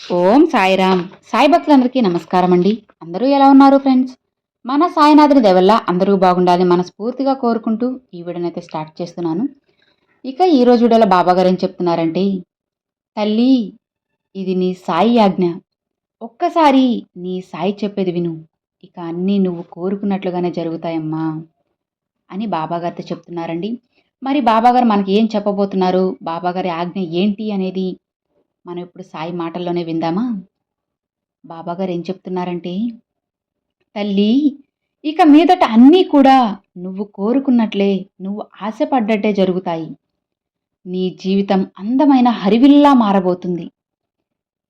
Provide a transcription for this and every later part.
ఓం సాయిరామ్ సాయి భక్తులందరికీ నమస్కారం అండి అందరూ ఎలా ఉన్నారు ఫ్రెండ్స్? మన సాయినాథుని దయవల్ల అందరూ బాగుండాలని మనస్ఫూర్తిగా కోరుకుంటూ ఈ వీడియోనైతే స్టార్ట్ చేస్తున్నాను. ఇక ఈ రోజు వీడియోలో బాబాగారు ఏం చెప్తున్నారంటే తల్లి ఇది నీ సాయి ఆజ్ఞ. ఒక్కసారి నీ సాయి చెప్పేది విను. ఇక అన్నీ నువ్వు కోరుకున్నట్లుగానే జరుగుతాయమ్మా అని బాబాగారితో చెప్తున్నారండి. మరి బాబాగారు మనకి ఏం చెప్పబోతున్నారు? బాబాగారి ఆజ్ఞ ఏంటి అనేది మనం ఇప్పుడు సాయి మాటల్లోనే విందామా? బాబాగారు ఏం చెప్తున్నారంటే తల్లి ఇక మీదట అన్నీ కూడా నువ్వు కోరుకున్నట్లే నువ్వు ఆశపడ్డట్టే జరుగుతాయి. నీ జీవితం అందమైన హరివిల్లా మారబోతుంది.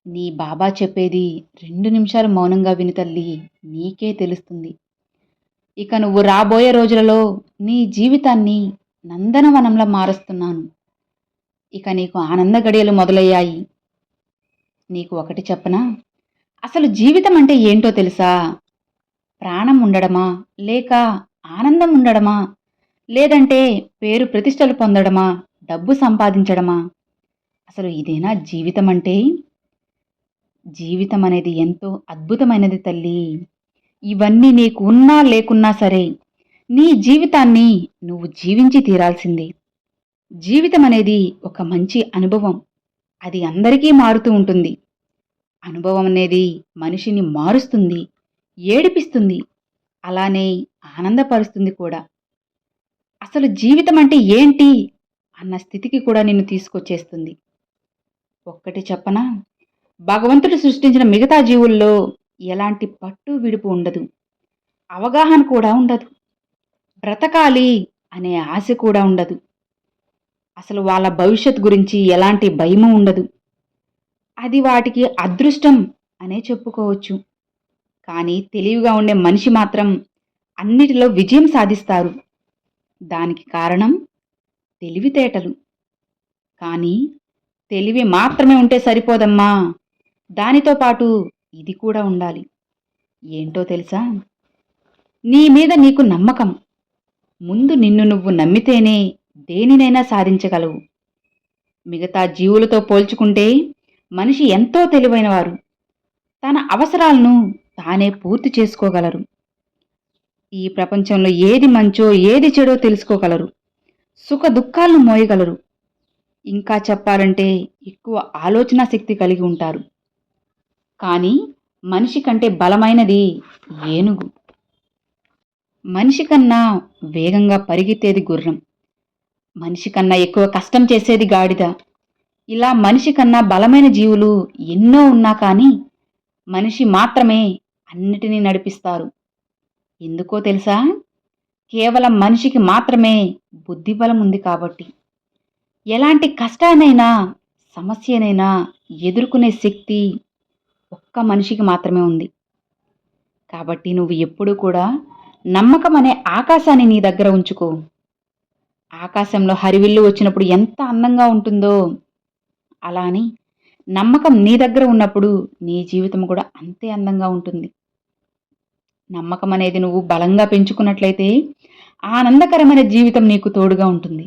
నీ బాబా చెప్పేది రెండు నిమిషాలు మౌనంగా విని తల్లి నీకే తెలుస్తుంది. ఇక నువ్వు రాబోయే రోజులలో నీ జీవితాన్ని నందనవనంలా మారుస్తున్నాను. ఇక నీకు ఆనంద గడియలు మొదలయ్యాయి. నీకు ఒకటి చెప్పనా? అసలు జీవితం అంటే ఏంటో తెలుసా? ప్రాణం ఉండడమా? లేక ఆనందం ఉండడమా? లేదంటే పేరు ప్రతిష్టలు పొందడమా? డబ్బు సంపాదించడమా? అసలు ఇదేనా జీవితం అంటే? జీవితం అనేది ఎంతో అద్భుతమైనది తల్లి. ఇవన్నీ నీకు ఉన్నా లేకున్నా సరే నీ జీవితాన్ని నువ్వు జీవించి తీరాల్సిందే. జీవితం అనేది ఒక మంచి అనుభవం. అది అందరికీ మారుతూ ఉంటుంది. అనుభవం అనేది మనిషిని మారుస్తుంది ఏడిపిస్తుంది అలానే ఆనందపరుస్తుంది కూడా. అసలు జీవితం అంటే ఏంటి అన్న స్థితికి కూడా నిన్ను తీసుకొచ్చేస్తుంది. ఒక్కటి చెప్పనా? భగవంతుడు సృష్టించిన మిగతా జీవుల్లో ఎలాంటి పట్టు విడుపు ఉండదు. అవగాహన కూడా ఉండదు. బ్రతకాలి అనే ఆశ కూడా ఉండదు. అసలు వాళ్ళ భవిష్యత్ గురించి ఎలాంటి భయము ఉండదు. అది వాటికి అదృష్టం అనే చెప్పుకోవచ్చు. కానీ తెలివిగా ఉండే మనిషి మాత్రం అన్నిటిలో విజయం సాధిస్తారు. దానికి కారణం తెలివితేటలు. కానీ తెలివి మాత్రమే ఉంటే సరిపోదమ్మా. దానితో పాటు ఇది కూడా ఉండాలి. ఏంటో తెలుసా? నీ మీద నీకు నమ్మకం. ముందు నిన్ను నువ్వు నమ్మితేనే దేనినైనా సాధించగలవు. మిగతా జీవులతో పోల్చుకుంటే మనిషి ఎంతో తెలివైనవారు. తన అవసరాలను తానే పూర్తి చేసుకోగలరు. ఈ ప్రపంచంలో ఏది మంచో ఏది చెడో తెలుసుకోగలరు. సుఖ దుఃఖాలను మోయగలరు. ఇంకా చెప్పాలంటే ఎక్కువ ఆలోచన శక్తి కలిగి ఉంటారు. కానీ మనిషి కంటే బలమైనది ఏనుగు. మనిషి కన్నా వేగంగా పరిగెత్తేది గుర్రం. మనిషి కన్నా ఎక్కువ కష్టం చేసేది గాడిద. ఇలా మనిషి కన్నా బలమైన జీవులు ఎన్నో ఉన్నా కానీ మనిషి మాత్రమే అన్నిటినీ నడిపిస్తారు. ఎందుకో తెలుసా? కేవలం మనిషికి మాత్రమే బుద్ధిబలం ఉంది కాబట్టి. ఎలాంటి కష్టానైనా సమస్యనైనా ఎదుర్కొనే శక్తి ఒక్క మనిషికి మాత్రమే ఉంది. కాబట్టి నువ్వు ఎప్పుడూ కూడా నమ్మకం అనే ఆకాశాన్ని నీ దగ్గర ఉంచుకో. ఆకాశంలో హరివిల్లు వచ్చినప్పుడు ఎంత అందంగా ఉంటుందో. అలా అని నమ్మకం నీ దగ్గర ఉన్నప్పుడు నీ జీవితం కూడా అంతే అందంగా ఉంటుంది. నమ్మకం అనేది నువ్వు బలంగా పెంచుకున్నట్లయితే ఆనందకరమైన జీవితం నీకు తోడుగా ఉంటుంది.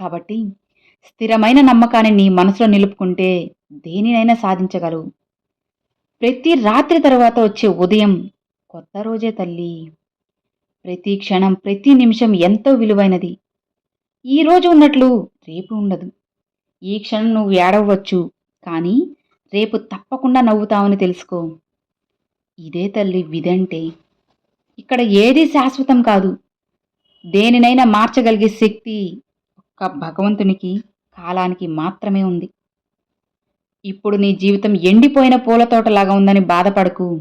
కాబట్టి స్థిరమైన నమ్మకాన్ని నీ మనసులో నిలుపుకుంటే దేనినైనా సాధించగలవు. ప్రతి రాత్రి తర్వాత వచ్చే ఉదయం కొత్త రోజే తల్లి. ప్రతి క్షణం ప్రతి నిమిషం ఎంతో విలువైనది. ఈరోజు ఉన్నట్లు రేపు ఉండదు. ఈ క్షణం నువ్వు ఏడవచ్చు కానీ రేపు తప్పకుండా నవ్వుతావని తెలుసుకో. ఇదే తల్లి విధంటే. ఇక్కడ ఏది శాశ్వతం కాదు. దేనినైనా మార్చగలిగే శక్తి ఒక్క భగవంతునికి కాలానికి మాత్రమే ఉంది. ఇప్పుడు నీ జీవితం ఎండిపోయిన పూల తోటలాగా ఉందని బాధపడకు.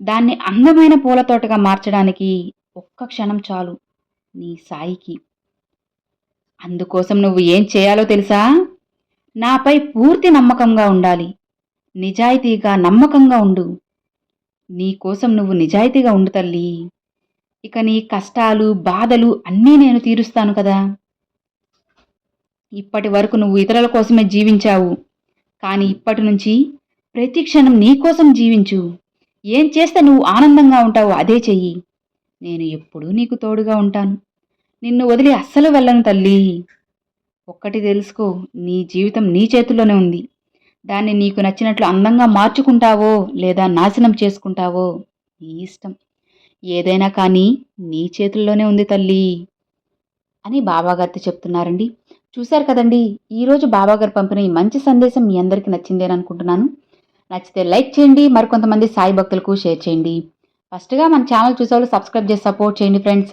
దాన్ని అందమైన పూల తోటగా మార్చడానికి ఒక్క క్షణం చాలు. నీ సాయికి అందుకోసం నువ్వు ఏం చేయాలో తెలుసా? నాపై పూర్తి నమ్మకంగా ఉండాలి. నిజాయితీగా నమ్మకంగా ఉండు. నీకోసం నువ్వు నిజాయితీగా ఉండు తల్లి. ఇక నీ కష్టాలు బాధలు అన్నీ నేను తీరుస్తాను కదా. ఇప్పటి వరకు నువ్వు ఇతరుల కోసమే జీవించావు. కానీ ఇప్పటి నుంచి ప్రతి క్షణం నీకోసం జీవించు. ఏం చేస్తే నువ్వు ఆనందంగా ఉంటావో అదే చెయ్యి. నేను ఎప్పుడూ నీకు తోడుగా ఉంటాను. నిన్ను వదిలి అస్సలు వెళ్ళను తల్లి. ఒక్కటి తెలుసుకో నీ జీవితం నీ చేతుల్లోనే ఉంది. దాన్ని నీకు నచ్చినట్లు అందంగా మార్చుకుంటావో లేదా నాశనం చేసుకుంటావో నీ ఇష్టం. ఏదైనా కానీ నీ చేతుల్లోనే ఉంది తల్లి అని బాబాగారితో చెప్తున్నారండి. చూశారు కదండి ఈరోజు బాబాగారు పంపిన ఈ మంచి సందేశం మీ అందరికీ నచ్చిందేని అనుకుంటున్నాను. నచ్చితే లైక్ చేయండి మరికొంతమంది సాయి భక్తులకు షేర్ చేయండి. ఫస్ట్గా మన ఛానల్ చూసేవాళ్ళు సబ్స్క్రైబ్ చేసి సపోర్ట్ చేయండి ఫ్రెండ్స్.